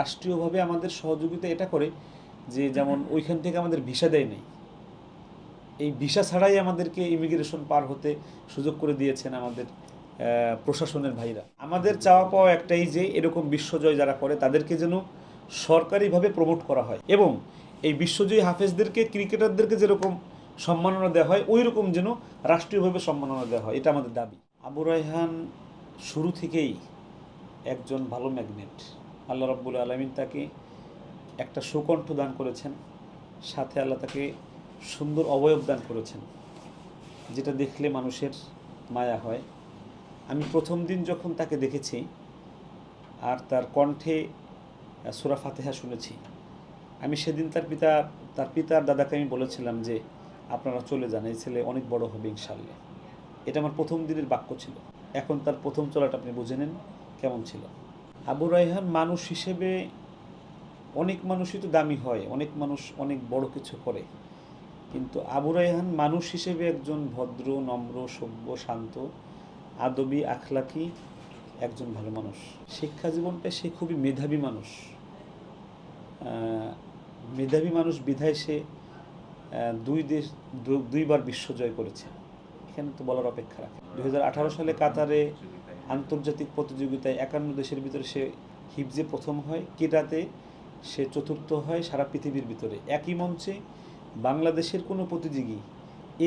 রাষ্ট্রীয়ভাবে আমাদের সহযোগিতা এটা করে যে যেমন ওইখান থেকে আমাদের ভিসা দেয় নেই। এই ভিসা ছাড়াই আমাদেরকে ইমিগ্রেশন পার হতে সুযোগ করে দিয়েছেন আমাদের প্রশাসনের ভাইরা। আমাদের চাওয়া পাওয়া একটাই যে এরকম বিশ্বজয় যারা করে তাদেরকে যেন সরকারিভাবে প্রমোট করা হয় এবং এই বিশ্বজয়ী হাফেজদেরকে, ক্রিকেটারদেরকে যেরকম সম্মাননা দেওয়া হয় ওই রকম যেন রাষ্ট্রীয়ভাবে সম্মাননা দেওয়া হয়, এটা আমাদের দাবি। আবু রায়হান শুরু থেকেই একজন ভালো ম্যাগনেট আল্লাহ রাব্বুল আলমিন তাকে একটা সুকণ্ঠ দান করেছেন, সাথে আল্লাহ তাকে সুন্দর অবয়ব দান করেছেন, যেটা দেখলে মানুষের মায়া হয়। আমি প্রথম দিন যখন তাকে দেখেছি আর তার কণ্ঠে সুরা ফাতেহা শুনেছি, আমি সেদিন তার পিতা, তার পিতার দাদাকে আমি বলেছিলাম যে, আপনারা চলে যান, এই ছেলে অনেক বড় হবে ইনশাল্লাহ এটা আমার প্রথম দিনের বাক্য ছিল। এখন তার প্রথম চলাটা আপনি বুঝে নেন, কেমন ছিল? আবু রায়হান মানুষ হিসেবে অনেক মানুষই তো দামি হয়, অনেক মানুষ অনেক বড় কিছু করে। কিন্তু আবু রায়হান মানুষ হিসেবে একজন ভদ্র, নম্র, সভ্য, শান্ত, আদবি, আখলাকি একজন ভালো মানুষ। শিক্ষা জীবনটা সে খুবই মেধাবী মানুষ। মেধাবী মানুষ বিধায় সে দুই দেশ, দুইবার বিশ্বজয় করেছে। এখানে তো বলার অপেক্ষা রাখে দু হাজার আঠারো সালে কাতারে আন্তর্জাতিক প্রতিযোগিতায় একান্ন দেশের ভিতরে সে হিপজে প্রথম হয়, কেটাতে সে চতুর্থ হয় সারা পৃথিবীর ভিতরে। একই মঞ্চে বাংলাদেশের কোনো প্রতিযোগী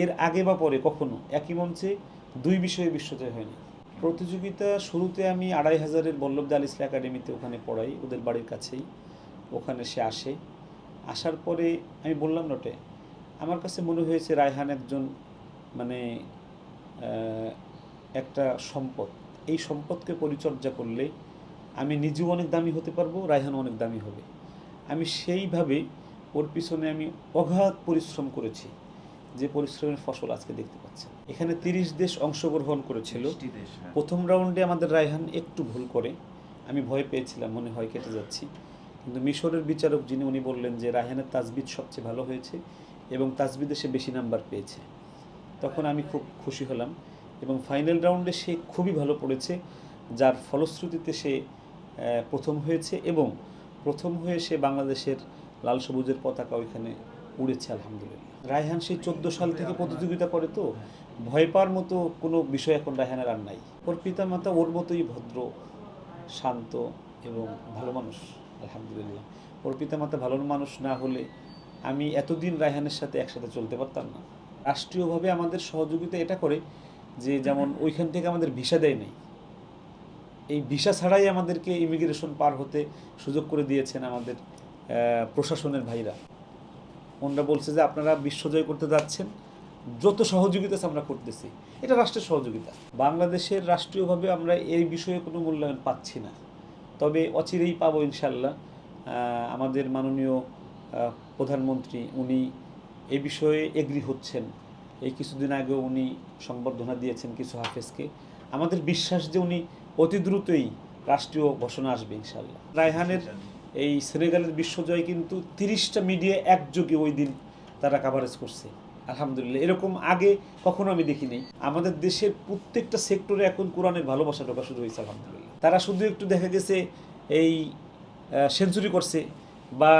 এর আগে বা পরে কখনো একই মঞ্চে দুই বিষয়ে বিশ্বজয় হয়নি। প্রতিযোগিতা শুরুতে আমি আড়াই হাজারের বল্লভদা আল ইসলা একাডেমিতে ওখানে পড়াই, ওদের বাড়ির কাছেই। ওখানে সে আসে। আসার পরে আমি বললাম নটে আমার কাছে মনে হয়েছে রায়হান একজন মানে একটা সম্পদ। এই সম্পদকে পরিচর্যা করলে আমি নিজেও অনেক দামি হতে পারব রায়হানও অনেক দামি হবে। আমি সেইভাবে ওর পিছনে আমি অগাধ পরিশ্রম করেছি যে পরিশ্রমের ফসল আজকে দেখতে পাচ্ছেন। এখানে তিরিশ দেশ অংশগ্রহণ করেছিল। প্রথম রাউন্ডে আমাদের রায়হান একটু ভুল করে আমি ভয় পেয়েছিলাম মনে হয় কেটে যাচ্ছি। কিন্তু মিশরের বিচারক যিনি উনি বললেন যে রায়হানের তাজবিদ সবচেয়ে ভালো হয়েছে এবং তাজবিদে সে বেশি নাম্বার পেয়েছে। তখন আমি খুব খুশি হলাম। এবং ফাইনাল রাউন্ডে সে খুবই ভালো পড়েছে, যার ফলশ্রুতিতে সে প্রথম হয়েছে এবং প্রথম হয়ে সে বাংলাদেশের লাল সবুজের পতাকা ওইখানে উড়েছে, আলহামদুলিল্লাহ। রায়হান সেই চোদ্দ সাল থেকে প্রতিযোগিতা করে তো, ভয় পাওয়ার মতো কোনো বিষয় এখন রায়হানের আর নাই। ওর পিতামাতা ওর মতোই ভদ্র, শান্ত এবং ভালো মানুষ, আলহামদুলিল্লাহ। ওর পিতামাতা ভালো মানুষ না হলে আমি এতদিন রায়হানের সাথে একসাথে চলতে পারতাম না। রাষ্ট্রীয়ভাবে আমাদের সহযোগিতা এটা করে যে যেমন ওইখান থেকে আমাদের ভিসা দেয় নেই। এই ভিসা ছাড়াই আমাদেরকে ইমিগ্রেশন পার হতে সুযোগ করে দিয়েছেন আমাদের প্রশাসনের ভাইরা। ওনারা বলছে যে আপনারা বিশ্বজয় করতে যাচ্ছেন, যত সহযোগিতা আমরা করতেছি। এটা রাষ্ট্রের সহযোগিতা। বাংলাদেশের রাষ্ট্রীয়ভাবে আমরা এই বিষয়ে কোনো মূল্যায়ন পাচ্ছি না। তবে অচিরেই পাবো ইনশাল্লাহ আমাদের মাননীয় প্রধানমন্ত্রী, উনি এ বিষয়ে এগ্রি হচ্ছেন। এই কিছুদিন আগেও উনি সংবর্ধনা দিয়েছেন কিছু হাফেজকে। আমাদের বিশ্বাস যে উনি অতি দ্রুতই রাষ্ট্রীয় ঘোষণা আসবে ইনশাল্লাহ রায়হানের এই সেনেগালের বিশ্বজয় কিন্তু তিরিশটা মিডিয়া একযোগে ওই দিন তারা কাভারেজ করছে। আলহামদুলিল্লাহ, এরকম আগে কখনো আমি দেখিনি। আমাদের দেশের প্রত্যেকটা সেক্টরে এখন কোরআনের ভালোবাসা ঢোকা শুরু হয়েছে, আলহামদুলিল্লাহ। তারা শুধু একটু দেখা গেছে এই সেঞ্চুরি করছে বা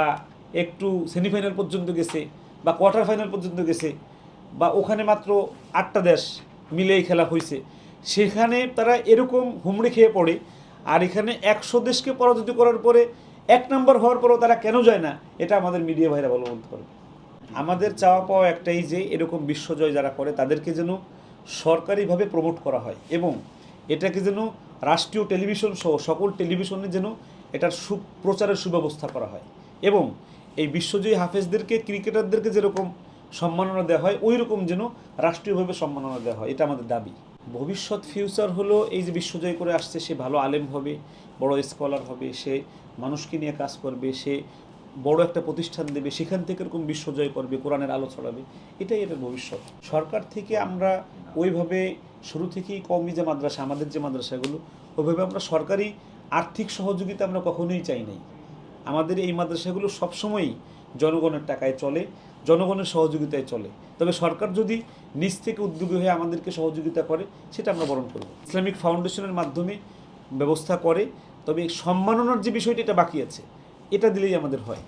একটু সেমিফাইনাল পর্যন্ত গেছে বা কোয়ার্টার ফাইনাল পর্যন্ত গেছে। বা ওখানে মাত্র আটটা দেশ মিলেই খেলা হয়েছে সেখানে তারা এরকম হুমড়ি খেয়ে পড়ে, আর এখানে একশো দেশকে পরাজিত করার পরে এক নম্বর হওয়ার পরেও তারা কেন যায় না, এটা আমাদের মিডিয়া ভাইরা ভালো বলতে পারবে আমাদের চাওয়া পাওয়া একটাই যে, এরকম বিশ্বজয় যারা করে, তাদেরকে যেন সরকারিভাবে প্রমোট করা হয় এবং এটাকে যেন রাষ্ট্রীয় টেলিভিশন সহ সকল টেলিভিশনে যেন এটার সুপ্রচারের সুব্যবস্থা করা হয়। এবং এই বিশ্বজয়ী হাফেজদেরকে ক্রিকেটারদেরকে যেরকম সম্মাননা দেওয়া হয় ওই রকম যেন রাষ্ট্রীয়ভাবে সম্মাননা দেওয়া হয়, এটা আমাদের দাবি। ভবিষ্যৎ ফিউচার হলো এই যে বিশ্বজয় করে আসছে, সে ভালো আলেম হবে, বড় স্কলার হবে, সে মানুষকে নিয়ে কাজ করবে, সে বড় একটা প্রতিষ্ঠান দেবে, সেখান থেকে এরকম বিশ্বজয় করবে, কোরআনের আলো ছড়াবে, এটাই এটার ভবিষ্যৎ। সরকার থেকে আমরা ওইভাবে শুরু থেকেই কওমি যে মাদ্রাসা, আমাদের যে মাদ্রাসাগুলো, ওইভাবে আমরা সরকারি আর্থিক সহযোগিতা আমরা কখনোই চাই নাই। আমাদের এই মাদ্রাসাগুলো সবসময়ই জনগণের টাকায় চলে জনগণের সহযোগিতায় চলে। তবে সরকার যদি নিজ থেকে উদ্যোগী হয়ে আমাদেরকে সহযোগিতা করে, সেটা আমরা বরণ করব। ইসলামিক ফাউন্ডেশনের মাধ্যমে ব্যবস্থা করে, তবে সম্মাননার যে বিষয়টি, এটা বাকি আছে। এটা দিলেই আমাদের হয়।